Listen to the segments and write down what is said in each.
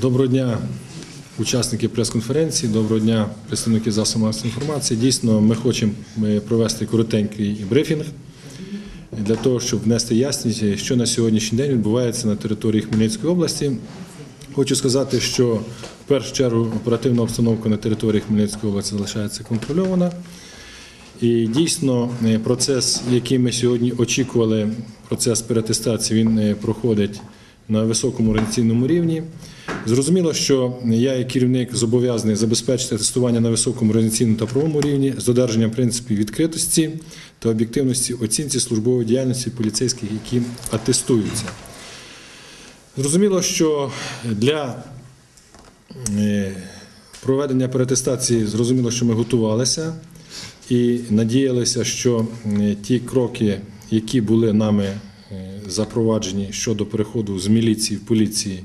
Доброго дня, учасники прес-конференції. Доброго дня, представники засобів масової інформації. Дійсно, ми хочемо провести коротенький брифінг для того, щоб внести ясність, що на сьогоднішній день відбувається на території Хмельницької області. Хочу сказати, що в першу чергу оперативна обстановка на території Хмельницької області залишається контрольована. І дійсно е, процес, який ми сьогодні очікували, процес перетестації, він е, проходить на високому організаційному рівні. Зрозуміло, що я, як керівник, зобов'язаний забезпечити тестування на високому організаційному та правовому рівні з додержанням принципів відкритості та об'єктивності оцінці службової діяльності поліцейських, які атестуються. Зрозуміло, що для е, проведення перетестації зрозуміло, що ми готувалися і надіялися, що е, ті кроки, які були нами е, запроваджені щодо переходу з міліції в поліції,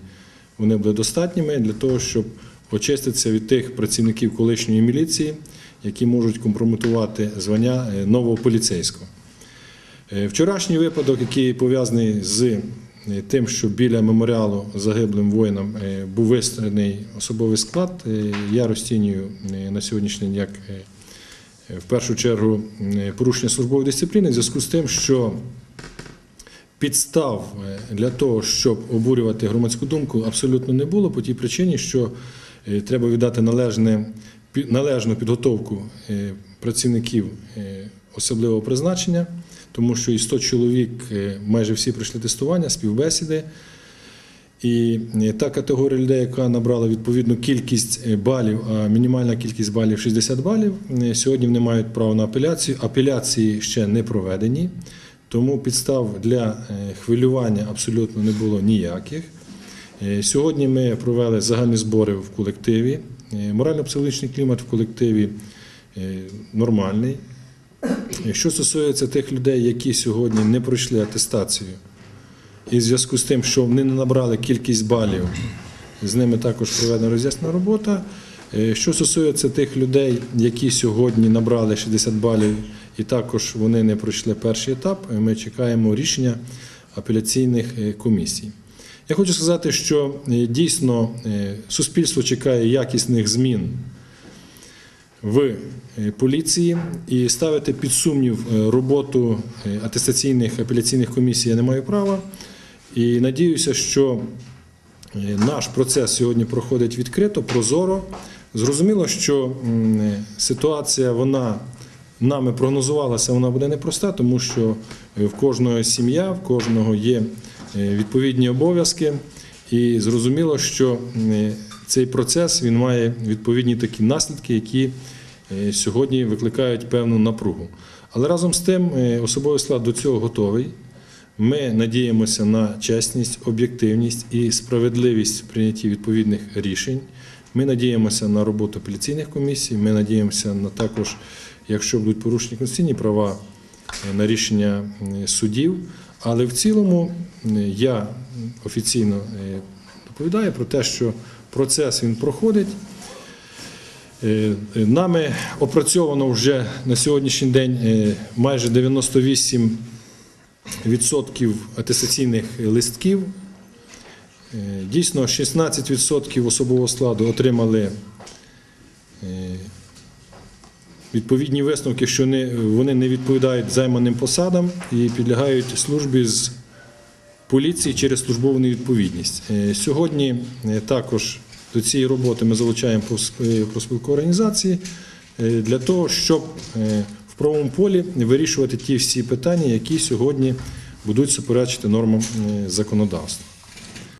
вони були достатніми для того, щоб очиститися від тих працівників колишньої міліції, які можуть компрометувати звання е, нового поліцейського. Е, Вчорашній випадок, який пов'язаний з е, тим, що біля меморіалу загиблим воїнам був вистроєний особовий склад, я розцінюю на сьогоднішній день як в першу чергу порушення службової дисципліни в зв'язку з тим, що підстав для того, щоб обурювати громадську думку, абсолютно не було по тій причині, що е, треба віддати належне, належну підготовку е, працівників е, особливого призначення, тому що і 100 чоловік майже всі пройшли тестування, співбесіди. І та категорія людей, яка набрала відповідну кількість балів, а мінімальна кількість балів 60 балів, сьогодні вони мають право на апеляцію. Апеляції ще не проведені, тому підстав для е, хвилювання абсолютно не було ніяких. Е, Сьогодні ми провели загальні збори в колективі. Е, Морально-психологічний клімат в колективі нормальний. Що стосується тих людей, які сьогодні не пройшли атестацію, і в зв'язку з тим, що вони не набрали кількість балів, з ними також проведена роз'яснена робота. Е, Що стосується тих людей, які сьогодні набрали 60 балів, і також вони не пройшли перший етап, е, ми чекаємо рішення апеляційних е, комісій. Я хочу сказати, що дійсно суспільство чекає якісних змін в поліції і ставити під сумнів роботу атестаційних апеляційних комісій я не маю права. І надіюся, що наш процес сьогодні проходить відкрито, прозоро. Зрозуміло, що ситуація вона нами прогнозувалася, вона буде непроста, тому що е, в кожного сім'я, в кожного є е, відповідні обов'язки. І зрозуміло, що е, цей процес він має відповідні такі наслідки, які сьогодні викликають певну напругу. Але разом з тим особовий склад до цього готовий. Ми надіємося на чесність, об'єктивність і справедливість в прийнятті відповідних рішень. Ми надіємося на роботу апеляційних комісій. Ми надіємося на також, якщо будуть порушені конституційні права, е, на рішення е, судів. Але в цілому е, я офіційно доповідаю про те, що процес він проходить. Нами опрацьовано вже на сьогоднішній день майже 98 відсотків атестаційних листків. Е, Дійсно, 16% особового складу отримали е, відповідні висновки, що вони не відповідають займаним посадам і підлягають службі з поліції через службову невідповідність. Е, Сьогодні також до цієї роботи ми залучаємо профспі- профспілкові організації для того, щоб в правовому полі вирішувати ті всі питання, які сьогодні будуть суперечити нормам законодавства.